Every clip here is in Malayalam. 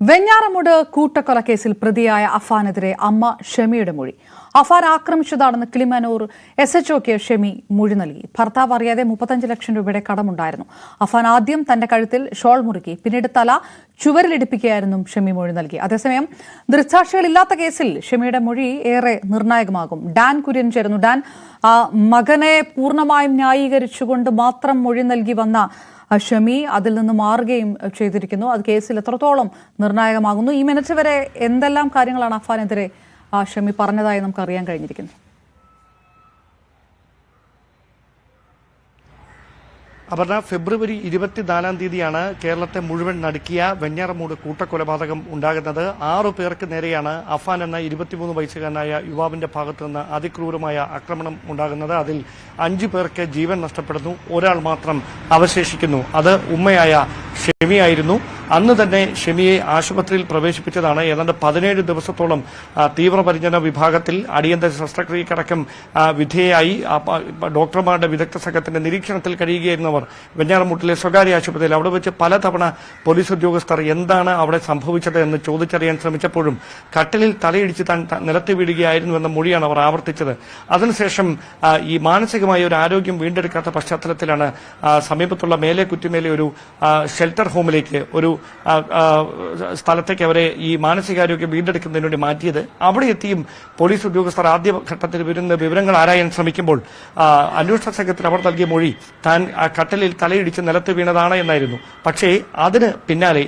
വെഞ്ഞാറമൂട് കൂട്ടക്കൊലക്കേസിൽ പ്രതിയായ അഫാനെതിരെ അമ്മ ഷെമിയുടെ മൊഴി. അഫാൻ ആക്രമിച്ചതാണെന്ന് കിളിമനൂർ എസ് എച്ച് ഒക്ക് ഷെമി മൊഴി നൽകി. ഭർത്താവ് അറിയാതെ മുപ്പത്തഞ്ച് ലക്ഷം രൂപയുടെ കടമുണ്ടായിരുന്നു. അഫാൻ ആദ്യം തന്റെ കഴുത്തിൽ ഷോൾ മുറുക്കി പിന്നീട് തല ചുവരിലിടിപ്പിക്കുകയായിരുന്നു ഷെമി മൊഴി നൽകി. അതേസമയം ദൃക്സാക്ഷികളില്ലാത്ത കേസിൽ ഷെമിയുടെ മൊഴി ഏറെ നിർണായകമാകും. ഡാൻ കുര്യൻ ചേരുന്നു. ഡാൻ മകനെ പൂർണമായും ന്യായീകരിച്ചുകൊണ്ട് മാത്രം മൊഴി നൽകി വന്ന ഷമി അതിൽ നിന്ന് മാറുകയും ചെയ്തിരിക്കുന്നു. അത് കേസിൽ എത്രത്തോളം നിർണായകമാകുന്നു. ഈ മിനിറ്റ് വരെ എന്തെല്ലാം കാര്യങ്ങളാണ് അഫാനെതിരെ ഷമി പറഞ്ഞതായി നമുക്ക് അറിയാൻ കഴിഞ്ഞിരിക്കുന്നു. അപർണ ഫെബ്രുവരി ഇരുപത്തിനാലാം തീയതിയാണ് കേരളത്തെ മുഴുവൻ നടുക്കിയ വെഞ്ഞാറമൂട് കൂട്ടക്കൊലപാതകം ഉണ്ടാകുന്നത്. ആറു പേർക്ക് നേരെയാണ് അഫാൻ എന്ന ഇരുപത്തിമൂന്ന് വയസ്സുകാരനായ യുവാവിന്റെ ഭാഗത്തു നിന്ന് അതിക്രൂരമായ ആക്രമണം ഉണ്ടാകുന്നത്. അതിൽ അഞ്ചു പേർക്ക് ജീവൻ നഷ്ടപ്പെടുന്നു. ഒരാൾ മാത്രം അവശേഷിക്കുന്നു. അത് ഉമ്മയായ ഷെമിയായിരുന്നു. അന്ന് തന്നെ ഷെമിയെ ആശുപത്രിയിൽ പ്രവേശിപ്പിച്ചതാണ്. ഏതാണ്ട് പതിനേഴ് ദിവസത്തോളം തീവ്രപരിചരണ വിഭാഗത്തിൽ അടിയന്തര ശസ്ത്രക്രിയക്കടക്കം വിധേയായി. ഡോക്ടർമാരുടെ വിദഗ്ധ സംഘത്തിന്റെ നിരീക്ഷണത്തിൽ കഴിയുകയായിരുന്നവർ വെഞ്ഞാറമൂട്ടിലെ സ്വകാര്യ ആശുപത്രിയിൽ അവിടെ വെച്ച് പലതവണ പോലീസ് ഉദ്യോഗസ്ഥർ എന്താണ് അവിടെ സംഭവിച്ചത് എന്ന് ചോദിച്ചറിയാൻ ശ്രമിച്ചപ്പോഴും കട്ടിലിൽ തലയിടിച്ച് താൻ നിലത്തി വീഴുകയായിരുന്നു എന്ന മൊഴിയാണ് അവർ ആവർത്തിച്ചത്. അതിനുശേഷം ഈ മാനസികമായ ഒരു ആരോഗ്യം വീണ്ടെടുക്കാത്ത പശ്ചാത്തലത്തിലാണ് സമീപത്തുള്ള മേലെ കുറ്റിമേലെ ഒരു ഷെൽട്ടർ ഹോമിലേക്ക് ഒരു സ്ഥലത്തേക്ക് അവരെ ഈ മാനസികാരോഗ്യം വീണ്ടെടുക്കുന്നതിന് വേണ്ടി മാറ്റിയത്. അവിടെ എത്തിയും പോലീസ് ഉദ്യോഗസ്ഥർ ആദ്യ ഘട്ടത്തിൽ വരുന്ന വിവരങ്ങൾ ആരായാൻ ശ്രമിക്കുമ്പോൾ അന്വേഷണ സംഘത്തിൽ അവർ നൽകിയ മൊഴി താൻ കട്ടലിൽ തലയിടിച്ച് നിലത്ത് വീണതാണ് എന്നായിരുന്നു. പക്ഷേ അതിന് പിന്നാലെ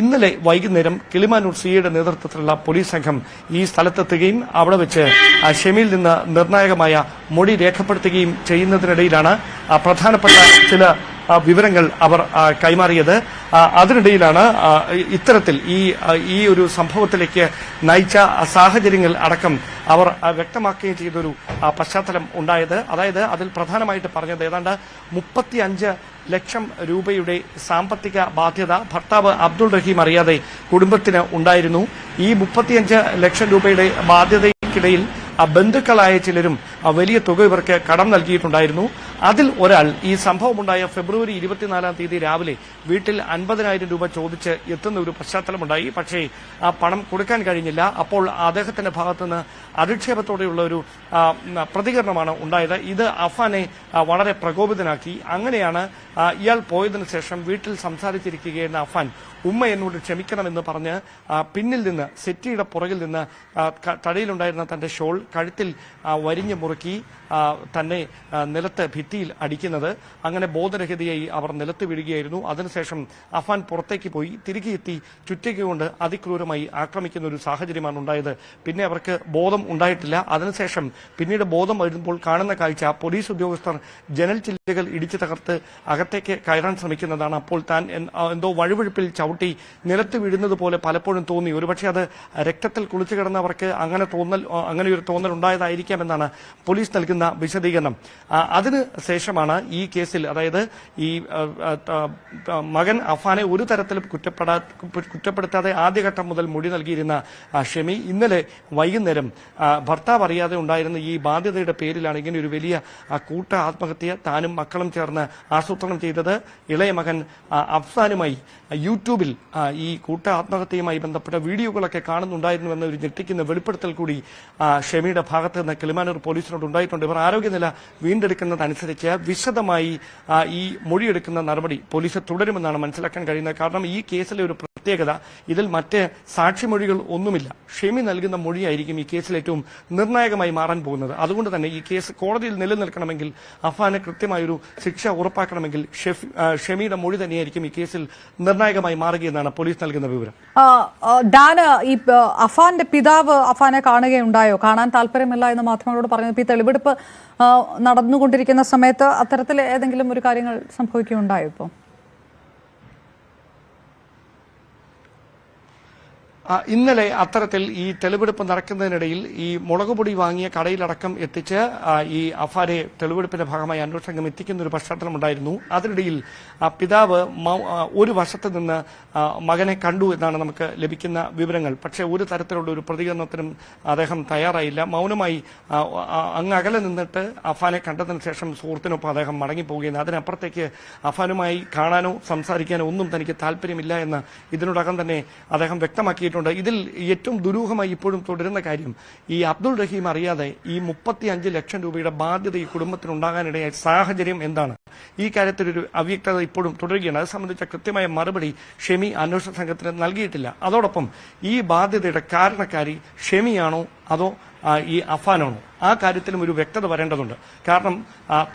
ഇന്നലെ വൈകുന്നേരം കിളിമാനൂർ സിയുടെ നേതൃത്വത്തിലുള്ള പോലീസ് സംഘം ഈ സ്ഥലത്തെത്തുകയും അവിടെ വെച്ച് ഷെമിയിൽ നിന്ന് നിർണായകമായ മൊഴി രേഖപ്പെടുത്തുകയും ചെയ്യുന്നതിനിടയിലാണ് പ്രധാനപ്പെട്ട ചില വിവരങ്ങൾ അവർ കൈമാറിയത്. അതിനിടയിലാണ് ഇത്തരത്തിൽ ഈ ഈ ഒരു സംഭവത്തിലേക്ക് നയിച്ച സാഹചര്യങ്ങൾ അടക്കം അവർ വ്യക്തമാക്കുകയും ചെയ്തൊരു പശ്ചാത്തലം ഉണ്ടായത്. അതായത് അതിൽ പ്രധാനമായിട്ട് പറഞ്ഞത് ഏതാണ്ട് മുപ്പത്തിയഞ്ച് ലക്ഷം രൂപയുടെ സാമ്പത്തിക ബാധ്യത ഭർത്താവ് അബ്ദുൾ റഹീം അറിയാതെ കുടുംബത്തിന് ഉണ്ടായിരുന്നു. ഈ മുപ്പത്തിയഞ്ച് ലക്ഷം രൂപയുടെ ബാധ്യതയ്ക്കിടയിൽ ബന്ധുക്കളായ ചിലരും വലിയ തുക ഇവർക്ക് കടം നൽകിയിട്ടുണ്ടായിരുന്നു. അതിൽ ഒരാൾ ഈ സംഭവമുണ്ടായ ഫെബ്രുവരി ഇരുപത്തിനാലാം തീയതി രാവിലെ വീട്ടിൽ അൻപതിനായിരം രൂപ ചോദിച്ച് എത്തുന്ന ഒരു പശ്ചാത്തലമുണ്ടായി. പക്ഷേ ആ പണം കൊടുക്കാൻ കഴിഞ്ഞില്ല. അപ്പോൾ അദ്ദേഹത്തിന്റെ ഭാഗത്തുനിന്ന് അധിക്ഷേപത്തോടെയുള്ള ഒരു പ്രതികരണമാണ് ഉണ്ടായത്. ഇത് അഫാനെ വളരെ പ്രകോപിതനാക്കി. അങ്ങനെയാണ് ഇയാൾ പോയതിനു ശേഷം വീട്ടിൽ സംസാരിച്ചിരിക്കുകയെന്ന അഫാൻ ഉമ്മ എന്നോട് ക്ഷമിക്കണമെന്ന് പറഞ്ഞ് പിന്നിൽ നിന്ന് സെറ്റിയുടെ പുറകിൽ നിന്ന് തടയിലുണ്ടായിരുന്ന തന്റെ ഷോൾ കഴുത്തിൽ വരിഞ്ഞു മുറുക്കി തന്നെ നിലത്ത് ഭിത്തിയിൽ അടിക്കുന്നത്. അങ്ങനെ ബോധരഹിതയായി അവർ നിലത്ത് വീഴുകയായിരുന്നു. അതിനുശേഷം അഫാൻ പുറത്തേക്ക് പോയി തിരികെ എത്തി ചുറ്റിക കൊണ്ട് അതിക്രൂരമായി ആക്രമിക്കുന്ന ഒരു സാഹചര്യമാണ് ഉണ്ടായത്. പിന്നെ അവർക്ക് ബോധം ഉണ്ടായിട്ടില്ല. അതിനുശേഷം പിന്നീട് ബോധം വരുമ്പോൾ കാണുന്ന കാഴ്ച പോലീസ് ഉദ്യോഗസ്ഥർ ജനൽ ചില്ലുകൾ ഇടിച്ചു തകർത്ത് അകത്തേക്ക് കയറാൻ ശ്രമിക്കുന്നതാണ്. അപ്പോൾ താൻ എന്തോ വഴുവഴുപ്പിൽ ചവിട്ടി നിലത്ത് വീഴുന്നത് പോലെ പലപ്പോഴും തോന്നി. ഒരുപക്ഷെ അത് രക്തത്തിൽ കുളിച്ചു കിടന്നവർക്ക് അങ്ങനെ തോന്നൽ അങ്ങനെ ഒരു തോന്നൽ ഉണ്ടായതായിരിക്കാം എന്നാണ് പോലീസ് നൽകുന്ന വിശദീകരണം. അതിന് ശേഷമാണ് ഈ കേസിൽ അതായത് ഈ മകൻ അഫാനെ ഒരു തരത്തിലും കുറ്റപ്പെടാ കുറ്റപ്പെടുത്താതെ ആദ്യഘട്ടം മുതൽ മൊഴി നൽകിയിരുന്ന ഷെമി ഇന്നലെ വൈകുന്നേരം ഭർത്താവ് അറിയാതെ ഉണ്ടായിരുന്ന ഈ ബാധ്യതയുടെ പേരിലാണ് ഇങ്ങനെ ഒരു വലിയ കൂട്ട ആത്മഹത്യ താനും മക്കളും ചേർന്ന് ആസൂത്രണം ചെയ്തത്. ഇളയ മകൻ അഫ്സാനുമായി യൂട്യൂബിൽ ഈ കൂട്ട ആത്മഹത്യയുമായി ബന്ധപ്പെട്ട വീഡിയോകളൊക്കെ കാണുന്നുണ്ടായിരുന്നുവെന്ന ഒരു ഞെട്ടിക്കുന്ന വെളിപ്പെടുത്തൽ കൂടി ഷെമിയുടെ ഭാഗത്ത് നിന്ന് കിളിമാനൂർ പോലീസിനോട് ഉണ്ടായിട്ടുണ്ട്. ഇവർ ആരോഗ്യനില വീണ്ടെടുക്കുന്നതനുസരിച്ച് വിശദമായി ആ, ഈ മൊഴിയെടുക്കുന്ന നടപടി പോലീസ് തുടരുമെന്നാണ് മനസ്സിലാക്കാൻ കഴിയുന്നത്. കാരണം ഈ കേസിലെ ഒരു പ്രത്യേകത. ഇതിൽ മറ്റ് സാക്ഷിമൊഴികൾ ഒന്നുമില്ല. ഷെമി നൽകുന്ന മൊഴിയായിരിക്കും ഈ കേസിൽ ഏറ്റവും നിർണായകമായി മാറാൻ പോകുന്നത്. അതുകൊണ്ട് തന്നെ ഈ കേസ് കോടതിയിൽ നിലനിൽക്കണമെങ്കിൽ അഫാന് കൃത്യമായൊരു ശിക്ഷ ഉറപ്പാക്കണമെങ്കിൽ ഷെമിയുടെ മൊഴി തന്നെയായിരിക്കും ഈ കേസിൽ നിർണായകമായി മാറുകയെന്നാണ് പോലീസ് നൽകുന്ന വിവരം. ഈ അഫാന്റെ പിതാവ് അഫാനെ കാണുകയുണ്ടായോ? കാണാൻ താല്പര്യമില്ല എന്ന് മാധ്യമങ്ങളോട് പറഞ്ഞത് ഈ തെളിവെടുപ്പ് നടന്നുകൊണ്ടിരിക്കുന്ന സമയത്ത് അത്തരത്തിൽ ഏതെങ്കിലും ഒരു കാര്യങ്ങൾ സംഭവിക്കുകയുണ്ടായോ ഇപ്പോൾ ഇന്നലെ അത്തരത്തിൽ ഈ തെളിവെടുപ്പ് നടക്കുന്നതിനിടയിൽ ഈ മുളകുപൊടി വാങ്ങിയ കടയിലടക്കം എത്തിച്ച് ഈ അഫാരെ തെളിവെടുപ്പിന്റെ ഭാഗമായി അന്വേഷണ സംഘം എത്തിക്കുന്ന ഒരു പശ്ചാത്തലമുണ്ടായിരുന്നു അതിനിടയിൽ പിതാവ് ഒരു വശത്ത് നിന്ന് മകനെ കണ്ടു എന്നാണ് നമുക്ക് ലഭിക്കുന്ന വിവരങ്ങൾ. പക്ഷേ ഒരു തരത്തിലുള്ള ഒരു പ്രതികരണത്തിനും അദ്ദേഹം തയ്യാറായില്ല. മൗനമായി അങ്ങ് അകലെ നിന്നിട്ട് അഫാനെ കണ്ടതിന് ശേഷം സുഹൃത്തിനൊപ്പം അദ്ദേഹം മടങ്ങിപ്പോവുകയും അതിനപ്പുറത്തേക്ക് അഫാനുമായി കാണാനോ സംസാരിക്കാനോ ഒന്നും തനിക്ക് താല്പര്യമില്ല എന്ന് ഇതിനോടകം തന്നെ അദ്ദേഹം വ്യക്തമാക്കിയിട്ടുണ്ട്. ഇതിൽ ഏറ്റവും ദുരൂഹമായി ഇപ്പോഴും തുടരുന്ന കാര്യം ഈ അബ്ദുൾ റഹീം അറിയാതെ ഈ മുപ്പത്തി അഞ്ച് ലക്ഷം രൂപയുടെ ബാധ്യത ഈ കുടുംബത്തിനുണ്ടാകാനിടയായ സാഹചര്യം എന്താണ്? ഈ കാര്യത്തിൽ ഒരു അവ്യക്തത ഇപ്പോഴും തുടരുകയാണ്. അത് സംബന്ധിച്ച കൃത്യമായ മറുപടി ഷെമി അന്വേഷണ സംഘത്തിന് നൽകിയിട്ടില്ല. അതോടൊപ്പം ഈ ബാധ്യതയുടെ കാരണക്കാരി ഷെമിയാണോ അതോ ഈ അഫാനാണ്. ആ കാര്യത്തിലും ഒരു വ്യക്തത വരേണ്ടതുണ്ട്. കാരണം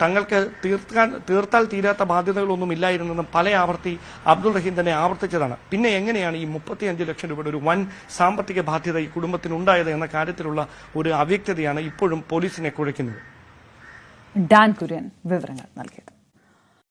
തങ്ങൾക്ക് തീർക്കാൻ തീർത്താൽ തീരാത്ത ബാധ്യതകളൊന്നും ഇല്ലായിരുന്നെന്നും പല ആവർത്തി അബ്ദുൾ റഹീം തന്നെ ആവർത്തിച്ചതാണ്. പിന്നെ എങ്ങനെയാണ് ഈ മുപ്പത്തിയഞ്ച് ലക്ഷം രൂപയുടെ ഒരു വൻ സാമ്പത്തിക ബാധ്യത ഈ കുടുംബത്തിനുണ്ടായത് എന്ന കാര്യത്തിലുള്ള ഒരു അവ്യക്തതയാണ് ഇപ്പോഴും പോലീസിനെ കുഴയ്ക്കുന്നത്. ഡാൻ കുര്യൻ വിവരങ്ങൾ നൽകിയത്.